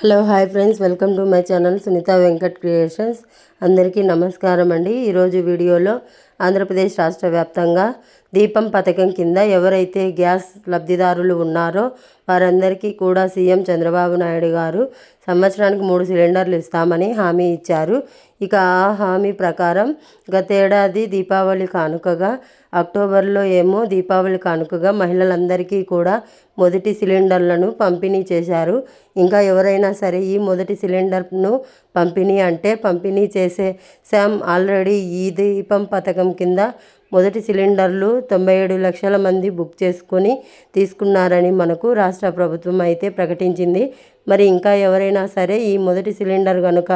Hello, hi friends, welcome to my channel Sunitha Venkat Creations. అందరికీ నమస్కారం అండి ఈరోజు వీడియోలో ఆంధ్రప్రదేశ్ రాష్ట్ర వ్యాప్తంగా దీపం పథకం కింద ఎవరైతే గ్యాస్ లబ్ధిదారులు ఉన్నారో వారందరికీ కూడా సీఎం చంద్రబాబు నాయుడు గారు సంవత్సరానికి మూడు సిలిండర్లు ఇస్తామని హామీ ఇచ్చారు ఇక ఆ హామీ ప్రకారం గతేడాది దీపావళి కానుకగా అక్టోబర్లో ఏమో దీపావళి కానుకగా మహిళలందరికీ కూడా మొదటి సిలిండర్లను పంపిణీ చేశారు ఇంకా ఎవరైనా సరే ఈ మొదటి సిలిండర్ను పంపిణీ అంటే పంపిణీ చేసే శామ్ ఆల్రెడీ ఈ దీపం పథకం కింద మొదటి సిలిండర్లు తొంభై ఏడు లక్షల మంది బుక్ చేసుకొని తీసుకున్నారని మనకు రాష్ట్ర ప్రభుత్వం అయితే ప్రకటించింది మరి ఇంకా ఎవరైనా సరే ఈ మొదటి సిలిండర్ కనుక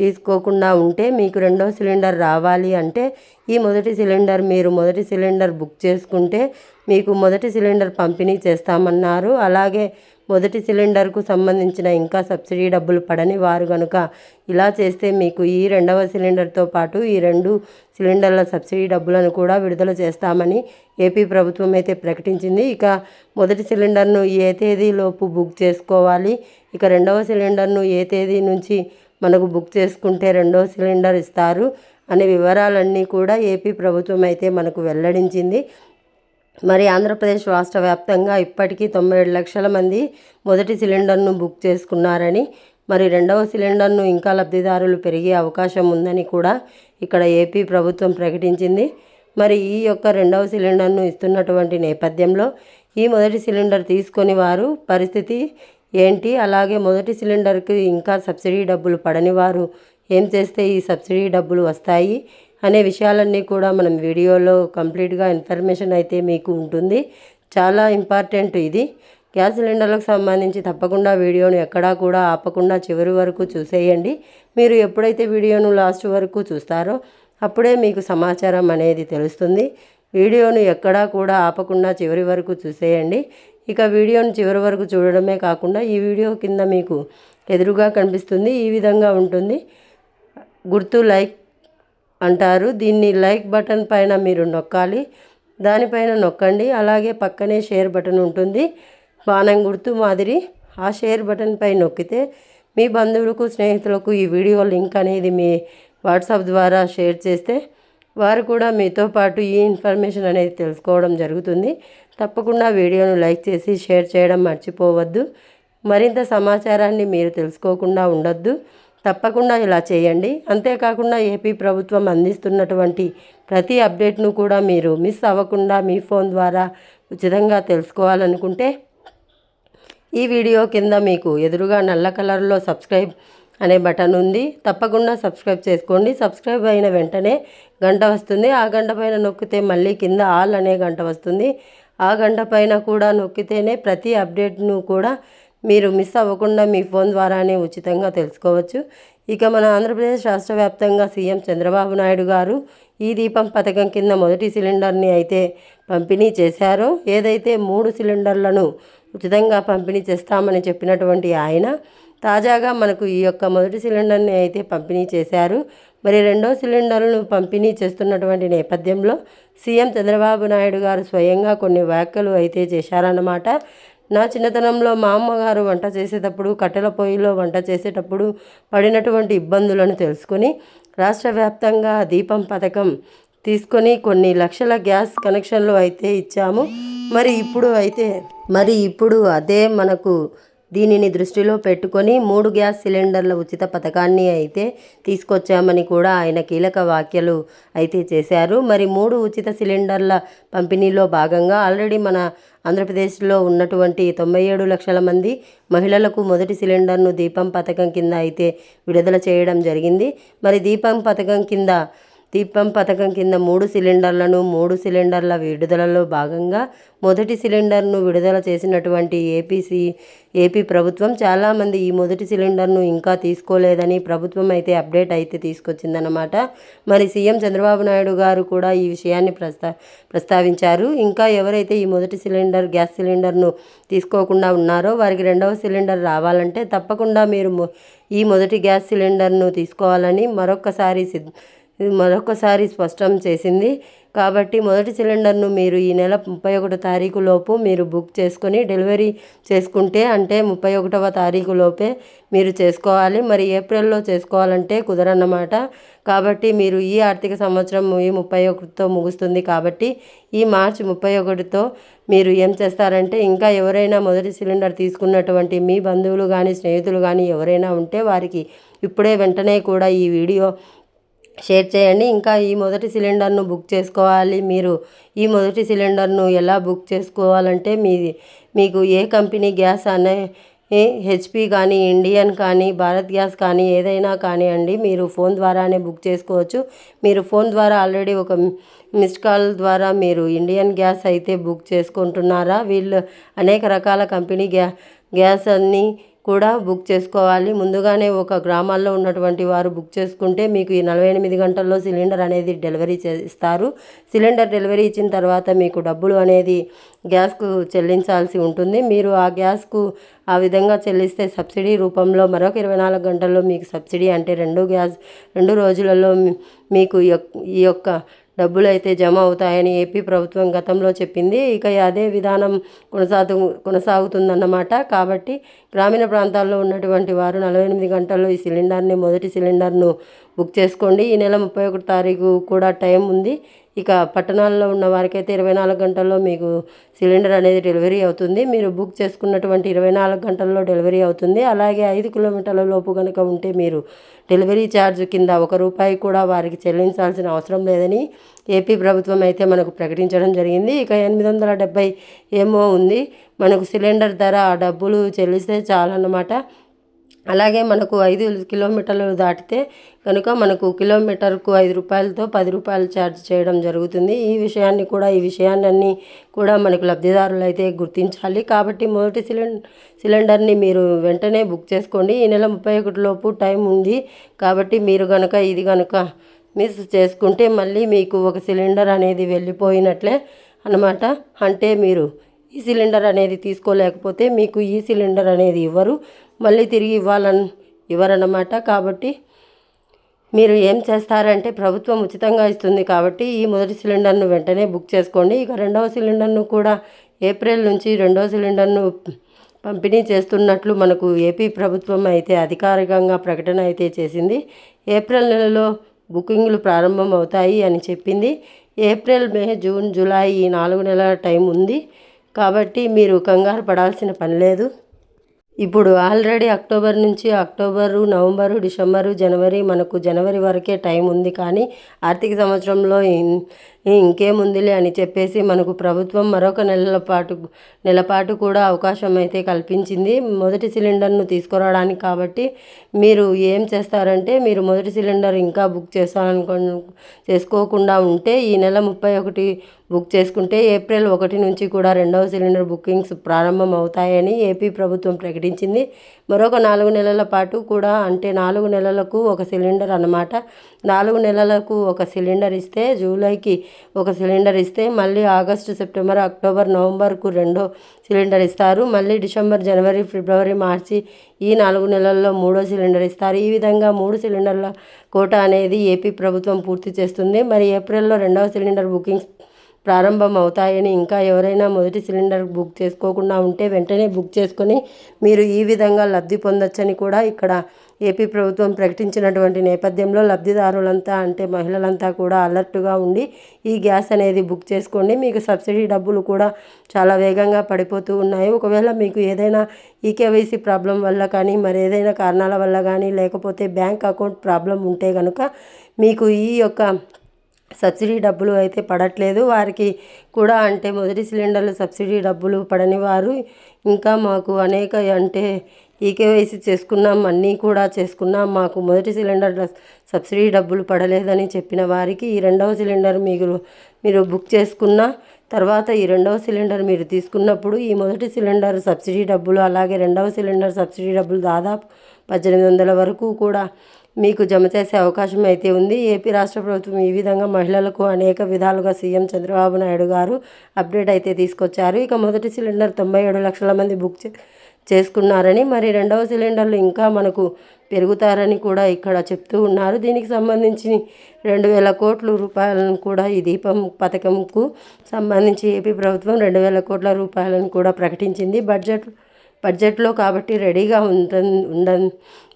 తీసుకోకుండా ఉంటే మీకు రెండో సిలిండర్ రావాలి అంటే ఈ మొదటి సిలిండర్ మీరు మొదటి సిలిండర్ బుక్ చేసుకుంటే మీకు మొదటి సిలిండర్ పంపిణీ చేస్తామన్నారు అలాగే మొదటి సిలిండర్కు సంబంధించిన ఇంకా సబ్సిడీ డబ్బులు పడని వారు గనుక ఇలా చేస్తే మీకు ఈ రెండవ సిలిండర్తో పాటు ఈ రెండు సిలిండర్ల సబ్సిడీ డబ్బులను కూడా విడుదల చేస్తామని ఏపీ ప్రభుత్వం అయితే ప్రకటించింది ఇక మొదటి సిలిండర్ను ఏ తేదీలోపు బుక్ చేసుకోవాలి ఇక రెండవ సిలిండర్ను ఏ తేదీ నుంచి మనకు బుక్ చేసుకుంటే రెండవ సిలిండర్ ఇస్తారు అనే వివరాలన్నీ కూడా ఏపీ ప్రభుత్వం అయితే మనకు వెల్లడించింది మరి ఆంధ్రప్రదేశ్ రాష్ట్ర వ్యాప్తంగా ఇప్పటికీ తొంభై ఏడు లక్షల మంది మొదటి సిలిండర్ను బుక్ చేసుకున్నారని మరి రెండవ సిలిండర్ను ఇంకా లబ్ధిదారులు పెరిగే అవకాశం ఉందని కూడా ఇక్కడ ఏపీ ప్రభుత్వం ప్రకటించింది మరి ఈ యొక్క రెండవ సిలిండర్ను ఇస్తున్నటువంటి నేపథ్యంలో ఈ మొదటి సిలిండర్ తీసుకొని వారు పరిస్థితి ఏంటి అలాగే మొదటి సిలిండర్కి ఇంకా సబ్సిడీ డబ్బులు పడని వారు ఏం చేస్తే ఈ సబ్సిడీ డబ్బులు వస్తాయి అనే విషయాలన్నీ కూడా మనం వీడియోలో కంప్లీట్గా ఇన్ఫర్మేషన్ అయితే మీకు ఉంటుంది చాలా ఇంపార్టెంట్ ఇది గ్యాస్ సిలిండర్లకు సంబంధించి తప్పకుండా వీడియోను ఎక్కడా కూడా ఆపకుండా చివరి వరకు చూసేయండి మీరు ఎప్పుడైతే వీడియోను లాస్ట్ వరకు చూస్తారో అప్పుడే మీకు సమాచారం అనేది తెలుస్తుంది వీడియోను ఎక్కడా కూడా ఆపకుండా చివరి వరకు చూసేయండి ఇక వీడియోను చివరి వరకు చూడడమే కాకుండా ఈ వీడియో కింద మీకు ఎదురుగా కనిపిస్తుంది ఈ విధంగా ఉంటుంది గుర్తు లైక్ అంటారు దీన్ని లైక్ బటన్ పైన మీరు నొక్కాలి దానిపైన నొక్కండి అలాగే పక్కనే షేర్ బటన్ ఉంటుంది బాణం గుర్తు మాదిరి ఆ షేర్ బటన్ పై నొక్కితే మీ బంధువులకు స్నేహితులకు ఈ వీడియో లింక్ అనేది మీ వాట్సాప్ ద్వారా షేర్ చేస్తే వారు కూడా మీతో పాటు ఈ ఇన్ఫర్మేషన్ అనేది తెలుసుకోవడం జరుగుతుంది తప్పకుండా వీడియోను లైక్ చేసి షేర్ చేయడం మర్చిపోవద్దు మరింత సమాచారాన్ని మీరు తెలుసుకోకుండా ఉండొద్దు తప్పకుండా ఇలా చేయండి అంతేకాకుండా ఏపీ ప్రభుత్వం అందిస్తున్నటువంటి ప్రతి అప్డేట్ను కూడా మీరు మిస్ అవ్వకుండా మీ ఫోన్ ద్వారా ఉచితంగా తెలుసుకోవాలనుకుంటే ఈ వీడియో కింద మీకు ఎదురుగా నల్ల కలర్లో సబ్స్క్రైబ్ అనే బటన్ ఉంది తప్పకుండా సబ్స్క్రైబ్ చేసుకోండి సబ్స్క్రైబ్ అయిన వెంటనే గంట వస్తుంది ఆ గంట పైన నొక్కితే మళ్ళీ కింద ఆల్ అనే గంట వస్తుంది ఆ గంట పైన కూడా నొక్కితేనే ప్రతి అప్డేట్ను కూడా మీరు మిస్ అవ్వకుండా మీ ఫోన్ ద్వారానే ఉచితంగా తెలుసుకోవచ్చు ఇక మన ఆంధ్రప్రదేశ్ రాష్ట్ర వ్యాప్తంగా సీఎం చంద్రబాబు నాయుడు గారు ఈ దీపం పథకం కింద మొదటి సిలిండర్ని అయితే పంపిణీ చేశారో ఏదైతే మూడు సిలిండర్లను ఉచితంగా పంపిణీ చేస్తామని చెప్పినటువంటి ఆయన తాజాగా మనకు ఈ యొక్క మొదటి సిలిండర్ని అయితే పంపిణీ చేశారు మరి రెండో సిలిండర్ను పంపిణీ చేస్తున్నటువంటి నేపథ్యంలో సీఎం చంద్రబాబు నాయుడు గారు స్వయంగా కొన్ని వ్యాఖ్యలు అయితే చేశారన్నమాట నా చిన్నతనంలో మా అమ్మగారు వంట చేసేటప్పుడు కట్టెల పొయ్యిలో వంట చేసేటప్పుడు పడినటువంటి ఇబ్బందులను తెలుసుకొని రాష్ట్ర వ్యాప్తంగా దీపం పథకం తీసుకొని కొన్ని లక్షల గ్యాస్ కనెక్షన్లు అయితే ఇచ్చాము మరి ఇప్పుడు అయితే మరి ఇప్పుడు అదే మనకు దీనిని దృష్టిలో పెట్టుకొని మూడు గ్యాస్ సిలిండర్ల ఉచిత పథకాన్ని అయితే తీసుకొచ్చామని కూడా ఆయన కీలక వ్యాఖ్యలు అయితే చేశారు మరి మూడు ఉచిత సిలిండర్ల పంపిణీలో భాగంగా ఆల్రెడీ మన ఆంధ్రప్రదేశ్లో ఉన్నటువంటి తొంభై ఏడు లక్షల మంది మహిళలకు మొదటి సిలిండర్ను దీపం పథకం కింద అయితే విడుదల చేయడం జరిగింది మరి దీపం పథకం కింద దీపం పథకం కింద మూడు సిలిండర్లను మూడు సిలిండర్ల విడుదలలో భాగంగా మొదటి సిలిండర్ను విడుదల చేసినటువంటి ఏపీసీ ఏపీ ప్రభుత్వం చాలామంది ఈ మొదటి సిలిండర్ను ఇంకా తీసుకోలేదని ప్రభుత్వం అయితే అప్డేట్ అయితే తీసుకొచ్చిందన్నమాట మరి సీఎం చంద్రబాబు నాయుడు గారు కూడా ఈ విషయాన్ని ప్రస్తా ప్రస్తావించారు ఇంకా ఎవరైతే ఈ మొదటి సిలిండర్ గ్యాస్ సిలిండర్ను తీసుకోకుండా ఉన్నారో వారికి రెండవ సిలిండర్ రావాలంటే తప్పకుండా మీరు ఈ మొదటి గ్యాస్ సిలిండర్ను తీసుకోవాలని మరొక్కసారి మరొకసారి స్పష్టం చేసింది కాబట్టి మొదటి సిలిండర్ను మీరు ఈ నెల ముప్పై ఒకటో తారీఖు లోపు మీరు బుక్ చేసుకొని డెలివరీ చేసుకుంటే అంటే ముప్పై ఒకటవ తారీఖు లోపే మీరు చేసుకోవాలి మరి ఏప్రిల్లో చేసుకోవాలంటే కుదరన్నమాట కాబట్టి మీరు ఈ ఆర్థిక సంవత్సరం ఈ ముప్పై ఒకటితో ముగుస్తుంది కాబట్టి ఈ మార్చి ముప్పై ఒకటితో మీరు ఏం చేస్తారంటే ఇంకా ఎవరైనా మొదటి సిలిండర్ తీసుకున్నటువంటి మీ బంధువులు కానీ స్నేహితులు కానీ ఎవరైనా ఉంటే వారికి ఇప్పుడే వెంటనే కూడా ఈ వీడియో షేర్ చేయండి ఇంకా ఈ మొదటి సిలిండర్ను బుక్ చేసుకోవాలి మీరు ఈ మొదటి సిలిండర్ను ఎలా బుక్ చేసుకోవాలంటే మీది మీకు ఏ కంపెనీ గ్యాస్ అనే హెచ్పి కానీ ఇండియన్ కానీ భారత్ గ్యాస్ కానీ ఏదైనా కానీ అండి మీరు ఫోన్ ద్వారానే బుక్ చేసుకోవచ్చు మీరు ఫోన్ ద్వారా ఆల్రెడీ ఒక మిస్డ్ కాల్ ద్వారా మీరు ఇండియన్ గ్యాస్ అయితే బుక్ చేసుకుంటున్నారా వీళ్ళు అనేక రకాల కంపెనీ గ్యా గ్యాస్ అన్నీ కూడా బుక్ చేసుకోవాలి ముందుగానే ఒక గ్రామాల్లో ఉన్నటువంటి వారు బుక్ చేసుకుంటే మీకు ఈ నలభై ఎనిమిది గంటల్లో సిలిండర్ అనేది డెలివరీ చేస్తారు సిలిండర్ డెలివరీ ఇచ్చిన తర్వాత మీకు డబ్బులు అనేది గ్యాస్కు చెల్లించాల్సి ఉంటుంది మీరు ఆ గ్యాస్కు ఆ విధంగా చెల్లిస్తే సబ్సిడీ రూపంలో మరొక ఇరవై నాలుగు గంటల్లో మీకు సబ్సిడీ అంటే రెండు గ్యాస్ రెండు రోజులలో మీకు ఈ యొక్క డబ్బులు అయితే జమ అవుతాయని ఏపీ ప్రభుత్వం గతంలో చెప్పింది ఇక అదే విధానం కొనసాగు కొనసాగుతుందన్నమాట కాబట్టి గ్రామీణ ప్రాంతాల్లో ఉన్నటువంటి వారు నలభై ఎనిమిది గంటల్లో ఈ సిలిండర్ని మొదటి సిలిండర్ను బుక్ చేసుకోండి ఈ నెల ముప్పై ఒకటి తారీఖు కూడా టైం ఉంది ఇక పట్టణాల్లో ఉన్న వారికైతే ఇరవై నాలుగు గంటల్లో మీకు సిలిండర్ అనేది డెలివరీ అవుతుంది మీరు బుక్ చేసుకున్నటువంటి ఇరవై నాలుగు గంటల్లో డెలివరీ అవుతుంది అలాగే ఐదు కిలోమీటర్ల లోపు కనుక ఉంటే మీరు డెలివరీ ఛార్జ్ కింద ఒక రూపాయి కూడా వారికి చెల్లించాల్సిన అవసరం లేదని ఏపీ ప్రభుత్వం అయితే మనకు ప్రకటించడం జరిగింది ఇక ఎనిమిది వందల డెబ్బై ఏమో ఉంది మనకు సిలిండర్ ధర ఆ డబ్బులు చెల్లిస్తే చాలన్నమాట అలాగే మనకు ఐదు కిలోమీటర్లు దాటితే కనుక మనకు కిలోమీటర్కు ఐదు రూపాయలతో పది రూపాయలు ఛార్జ్ చేయడం జరుగుతుంది ఈ విషయాన్ని కూడా ఈ విషయాన్ని కూడా మనకు లబ్ధిదారులు అయితే గుర్తించాలి కాబట్టి మొదటి సిలిండర్ సిలిండర్ని మీరు వెంటనే బుక్ చేసుకోండి ఈ నెల ముప్పై ఒకటిలోపు టైం ఉంది కాబట్టి మీరు కనుక ఇది కనుక మిస్ చేసుకుంటే మళ్ళీ మీకు ఒక సిలిండర్ అనేది వెళ్ళిపోయినట్లే అనమాట అంటే మీరు ఈ సిలిండర్ అనేది తీసుకోలేకపోతే మీకు ఈ సిలిండర్ అనేది ఇవ్వరు మళ్ళీ తిరిగి ఇవ్వాలని ఇవ్వరన్నమాట కాబట్టి మీరు ఏం చేస్తారంటే ప్రభుత్వం ఉచితంగా ఇస్తుంది కాబట్టి ఈ మొదటి సిలిండర్ను వెంటనే బుక్ చేసుకోండి ఇక రెండవ సిలిండర్ను కూడా ఏప్రిల్ నుంచి రెండవ సిలిండర్ను పంపిణీ చేస్తున్నట్లు మనకు ఏపీ ప్రభుత్వం అయితే అధికారికంగా ప్రకటన అయితే చేసింది ఏప్రిల్ నెలలో బుకింగ్లు ప్రారంభం అవుతాయి అని చెప్పింది ఏప్రిల్ మే జూన్ జూలై ఈ నాలుగు నెలల టైం ఉంది కాబట్టి మీరు కంగారు పడాల్సిన పని లేదు ఇప్పుడు ఆల్రెడీ అక్టోబర్ నుంచి అక్టోబరు నవంబరు డిసెంబరు జనవరి మనకు జనవరి వరకే టైం ఉంది కానీ ఆర్థిక సంవత్సరంలో ఇంకేముందిలే అని చెప్పేసి మనకు ప్రభుత్వం మరొక నెలల పాటు నెలపాటు కూడా అవకాశం అయితే కల్పించింది మొదటి సిలిండర్ను తీసుకురావడానికి కాబట్టి మీరు ఏం చేస్తారంటే మీరు మొదటి సిలిండర్ ఇంకా బుక్ చేస్తారనుకో చేసుకోకుండా ఉంటే ఈ నెల ముప్పై ఒకటి బుక్ చేసుకుంటే ఏప్రిల్ ఒకటి నుంచి కూడా రెండవ సిలిండర్ బుకింగ్స్ ప్రారంభం అవుతాయని ఏపీ ప్రభుత్వం ప్రకటించింది మరొక నాలుగు నెలల పాటు కూడా అంటే నాలుగు నెలలకు ఒక సిలిండర్ అనమాట నాలుగు నెలలకు ఒక సిలిండర్ ఇస్తే జూలైకి ఒక సిలిండర్ ఇస్తే మళ్ళీ ఆగస్టు సెప్టెంబర్ అక్టోబర్ నవంబర్కు రెండో సిలిండర్ ఇస్తారు మళ్ళీ డిసెంబర్ జనవరి ఫిబ్రవరి మార్చి ఈ నాలుగు నెలల్లో మూడో సిలిండర్ ఇస్తారు ఈ విధంగా మూడు సిలిండర్ల కోట అనేది ఏపీ ప్రభుత్వం పూర్తి చేస్తుంది మరి ఏప్రిల్లో రెండవ సిలిండర్ బుకింగ్స్ ప్రారంభం అవుతాయని ఇంకా ఎవరైనా మొదటి సిలిండర్ బుక్ చేసుకోకుండా ఉంటే వెంటనే బుక్ చేసుకొని మీరు ఈ విధంగా లబ్ధి పొందొచ్చని కూడా ఇక్కడ ఏపీ ప్రభుత్వం ప్రకటించినటువంటి నేపథ్యంలో లబ్ధిదారులంతా అంటే మహిళలంతా కూడా అలర్ట్గా ఉండి ఈ గ్యాస్ అనేది బుక్ చేసుకోండి మీకు సబ్సిడీ డబ్బులు కూడా చాలా వేగంగా పడిపోతూ ఉన్నాయి ఒకవేళ మీకు ఏదైనా ఈకేవైసీ ప్రాబ్లం వల్ల కానీ మరి ఏదైనా కారణాల వల్ల కానీ లేకపోతే బ్యాంక్ అకౌంట్ ప్రాబ్లం ఉంటే కనుక మీకు ఈ యొక్క సబ్సిడీ డబ్బులు అయితే పడట్లేదు వారికి కూడా అంటే మొదటి సిలిండర్లు సబ్సిడీ డబ్బులు పడని వారు ఇంకా మాకు అనేక అంటే ఈకేవైసీ చేసుకున్నాం అన్నీ కూడా చేసుకున్నాం మాకు మొదటి సిలిండర్ సబ్సిడీ డబ్బులు పడలేదని చెప్పిన వారికి ఈ రెండవ సిలిండర్ మీరు మీరు బుక్ చేసుకున్న తర్వాత ఈ రెండవ సిలిండర్ మీరు తీసుకున్నప్పుడు ఈ మొదటి సిలిండర్ సబ్సిడీ డబ్బులు అలాగే రెండవ సిలిండర్ సబ్సిడీ డబ్బులు దాదాపు పద్దెనిమిది వందల వరకు కూడా మీకు జమ చేసే అవకాశం అయితే ఉంది ఏపీ రాష్ట్ర ప్రభుత్వం ఈ విధంగా మహిళలకు అనేక విధాలుగా సీఎం చంద్రబాబు నాయుడు గారు అప్డేట్ అయితే తీసుకొచ్చారు ఇక మొదటి సిలిండర్ తొంభై ఏడు లక్షల మంది బుక్ చేసుకున్నారని మరి రెండవ సిలిండర్లు ఇంకా మనకు పెరుగుతారని కూడా ఇక్కడ చెప్తూ ఉన్నారు దీనికి సంబంధించి రెండు వేల కోట్ల రూపాయలను కూడా ఈ దీపం పథకంకు సంబంధించి ఏపీ ప్రభుత్వం రెండు వేల కోట్ల రూపాయలను కూడా ప్రకటించింది బడ్జెట్ బడ్జెట్లో కాబట్టి రెడీగా ఉంట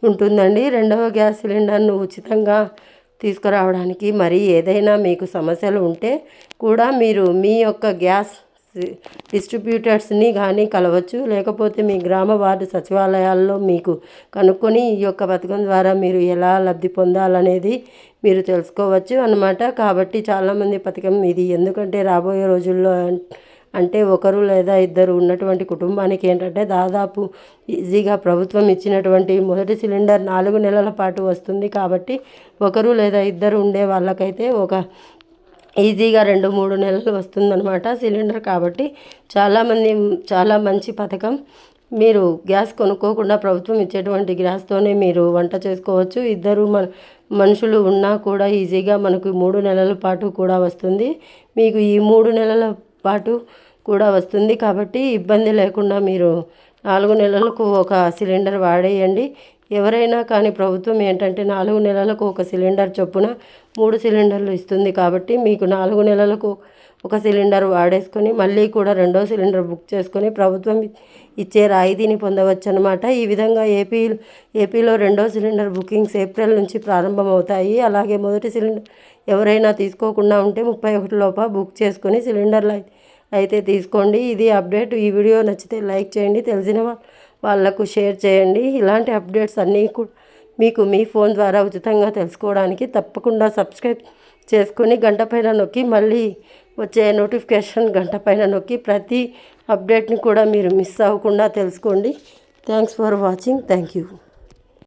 ఉంటుందండి రెండవ గ్యాస్ సిలిండర్ను ఉచితంగా తీసుకురావడానికి మరి ఏదైనా మీకు సమస్యలు ఉంటే కూడా మీరు మీ యొక్క గ్యాస్ డిస్ట్రిబ్యూటర్స్ని కానీ కలవచ్చు లేకపోతే మీ గ్రామ వార్డు సచివాలయాల్లో మీకు కనుక్కొని ఈ యొక్క పథకం ద్వారా మీరు ఎలా లబ్ధి పొందాలనేది మీరు తెలుసుకోవచ్చు అనమాట కాబట్టి చాలామంది పథకం ఇది ఎందుకంటే రాబోయే రోజుల్లో అంటే ఒకరు లేదా ఇద్దరు ఉన్నటువంటి కుటుంబానికి ఏంటంటే దాదాపు ఈజీగా ప్రభుత్వం ఇచ్చినటువంటి మొదటి సిలిండర్ నాలుగు నెలల పాటు వస్తుంది కాబట్టి ఒకరు లేదా ఇద్దరు ఉండే వాళ్ళకైతే ఒక ఈజీగా రెండు మూడు నెలలు వస్తుందన్నమాట సిలిండర్ కాబట్టి చాలామంది చాలా మంచి పథకం మీరు గ్యాస్ కొనుక్కోకుండా ప్రభుత్వం ఇచ్చేటువంటి గ్యాస్తోనే మీరు వంట చేసుకోవచ్చు ఇద్దరు మన మనుషులు ఉన్నా కూడా ఈజీగా మనకు మూడు నెలల పాటు కూడా వస్తుంది మీకు ఈ మూడు నెలల పాటు కూడా వస్తుంది కాబట్టి ఇబ్బంది లేకుండా మీరు నాలుగు నెలలకు ఒక సిలిండర్ వాడేయండి ఎవరైనా కానీ ప్రభుత్వం ఏంటంటే నాలుగు నెలలకు ఒక సిలిండర్ చొప్పున మూడు సిలిండర్లు ఇస్తుంది కాబట్టి మీకు నాలుగు నెలలకు ఒక సిలిండర్ వాడేసుకొని మళ్ళీ కూడా రెండో సిలిండర్ బుక్ చేసుకొని ప్రభుత్వం ఇచ్చే రాయితీని పొందవచ్చు అనమాట ఈ విధంగా ఏపీ ఏపీలో రెండో సిలిండర్ బుకింగ్స్ ఏప్రిల్ నుంచి ప్రారంభమవుతాయి అలాగే మొదటి సిలిండర్ ఎవరైనా తీసుకోకుండా ఉంటే ముప్పై ఒకటి లోప బుక్ చేసుకొని సిలిండర్లు అయితే తీసుకోండి ఇది అప్డేట్ ఈ వీడియో నచ్చితే లైక్ చేయండి తెలిసిన వాళ్ళకు షేర్ చేయండి ఇలాంటి అప్డేట్స్ అన్నీ మీకు మీ ఫోన్ ద్వారా ఉచితంగా తెలుసుకోవడానికి తప్పకుండా సబ్స్క్రైబ్ చేసుకొని గంట పైన నొక్కి మళ్ళీ వచ్చే నోటిఫికేషన్ గంట పైన నొక్కి ప్రతి అప్డేట్ని కూడా మీరు మిస్ అవ్వకుండా తెలుసుకోండి thanks for watching thank you